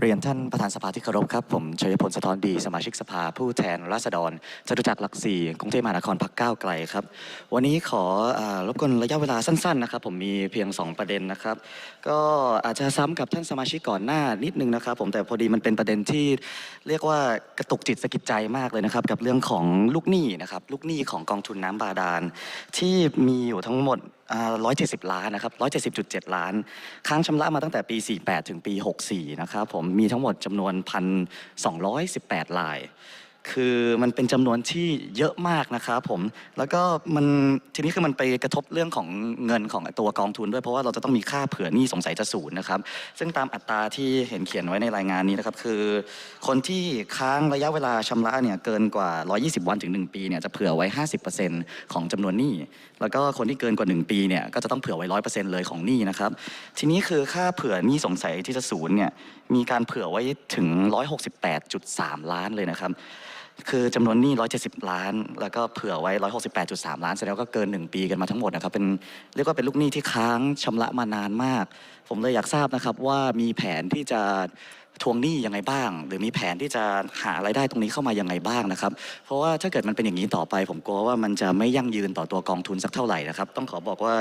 เรียนท่านประธานสภาที่เคารพครับ ผมชัยพลสะท้อนดีสมาชิกสภาผู้แทนราษฎรจตุจักรหลักสี่กรุงเทพมหานครพักก้าวไกลครับ วันนี้ขอรบกวนระยะเวลาสั้นๆนะครับ ผมมีเพียง 2 ประเด็นนะครับ ก็อาจจะซ้ำกับท่านสมาชิกก่อนหน้านิดนึงนะครับ ผมแต่พอดีมันเป็นประเด็นที่เรียกว่ากระตุกจิตสะกิดใจมากเลยนะครับ กับเรื่องของลูกหนี้นะครับลูกหนี้ของกองทุนน้ำบาดาลที่มีอยู่ทั้งหมด 170 ล้านนะครับ170.7 ล้าน ค้างชำระมาตั้งแต่ปี 48 ถึงปี 64 นะครับผม มีทั้งหมดจำนวน 1,218ลาย คือมันเป็นจำนวนที่เยอะมากนะครับผม แล้วก็มันทีนี้คือมันไปกระทบเรื่องของเงินของตัวกองทุนด้วยเพราะว่าเราจะต้องมีค่าเผื่อหนี้สงสัยจะศูนย์นะครับ ซึ่งตามอัตราที่เห็นเขียนไว้ในรายงานนี้นะครับคือ คนที่ค้างระยะเวลาชำระเนี่ยเกินกว่า 120 วันถึง 1 ปีเนี่ยจะเผื่อไว้ 50%ของจำนวนหนี้ แล้วก็คนที่เกินกว่า 1 ปีเนี่ยก็จะต้องเผื่อไว้ 100%เลยของหนี้นะครับ ทีนี้คือค่าเผื่อหนี้สงสัยที่จะศูนย์เนี่ยมีการเผื่อไว้ถึง 168.3 ล้านเลยนะครับ คือจำนวนหนี้ 170 ล้าน แล้วก็เผื่อไว้ 168.3 ล้านแสดงว่าก็เกิน 1 ปีกันมาทั้งหมดนะครับ เป็นเรียกว่าเป็นลูกหนี้ที่ค้างชำระมานานมาก ผมเลยอยากทราบนะครับว่ามีแผนที่จะ ทวงหนี้ยังไงบ้าง หรือมีแผนที่จะหารายได้ตรงนี้เข้ามายังไงบ้างนะครับ เพราะว่าถ้าเกิดมันเป็นอย่างนี้ต่อไป ผมกลัวว่ามันจะไม่ยั่งยืนต่อตัวกองทุนสักเท่าไหร่นะครับ ต้องขอบอกว่า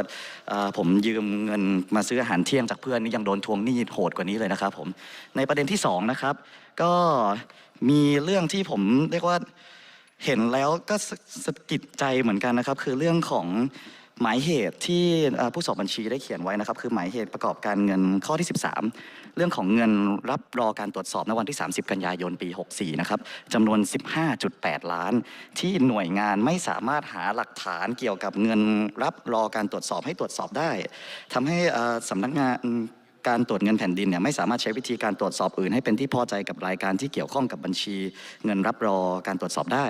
เอ่อผมยืมเงินมาซื้ออาหารเที่ยงจากเพื่อนนี่ยังโดนทวงหนี้โหดกว่านี้เลยนะครับ ผมในประเด็นที่สองนะครับ ก็มีเรื่องที่ผมเรียกว่า เห็นแล้วก็สสะกิดใจเหมือนกันนะครับ คือเรื่องของ หมายเหตุที่ผู้สอบบัญชีได้เขียนไว้นะครับ คือหมายเหตุประกอบการเงินข้อที่ 13 เรื่องของเงินรับรอการตรวจสอบในวันที่ 30 กันยายนปี 64 นะครับจำนวน 15.8 ล้าน ที่หน่วยงานไม่สามารถหาหลักฐานเกี่ยวกับเงินรับรอการตรวจสอบให้ตรวจสอบได้ทำให้เอ่อสำนักงาน การตรวจเงินแผ่นดินเนี่ยไม่สามารถใช้วิธีการตรวจสอบอื่น ให้เป็นที่พอใจกับรายการที่เกี่ยวข้องกับบัญชี เงินรับรอการตรวจสอบได้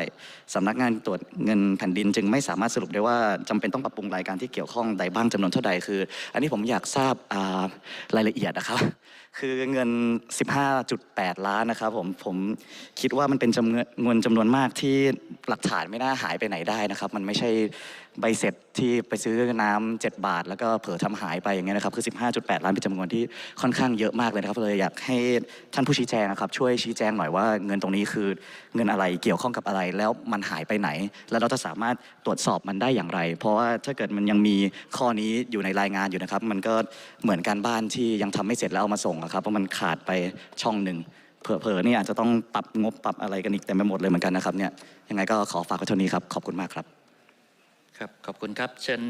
สำนักงานตรวจเงินแผ่นดิน จึงไม่สามารถสรุปได้ว่าจำเป็นต้องปรับปรุงรายการที่เกี่ยวข้องใดบ้างจำนวนเท่าใดคือ อันนี้ผมอยากทราบรายละเอียดนะครับคือเงิน 15.8 ล้านนะครับผมผมคิดว่ามันเป็นจำนวนเงินจำนวนมากที่หลักฐานไม่น่าหายไปไหนได้นะครับ มันไม่ใช่ใบเสร็จที่ไปซื้อน้ำ7บาท แล้วก็เผลอทำหายไปอย่างเงี้ยนะครับคือ 15.8 ล้านเป็นจำนวนที่ค่อนข้างเยอะมากเลยนะครับเลยอยากให้ท่านผู้ชี้แจงนะครับช่วยชี้แจงหน่อยว่าเงินตรงนี้คือเงินอะไรเกี่ยวข้องกับอะไร แล้วมันหายไปไหน แล้วเราจะสามารถตรวจสอบมันได้อย่างไร เพราะว่าถ้าเกิดมันยังมีข้อนี้อยู่ในรายงานอยู่นะครับ มันก็เหมือนการบ้านที่ยังทำไม่เสร็จแล้วเอามาส่งอะครับเพราะมันขาดไปช่องหนึ่งเผลอๆนี่อาจจะต้องปรับงบปรับอะไรกันอีกเต็มไปหมดเลยเหมือนกันนะครับเนี่ยยังไงก็ขอฝากไว้เท่านี้ครับขอบคุณมากครับ ครับขอบคุณครับเชิญ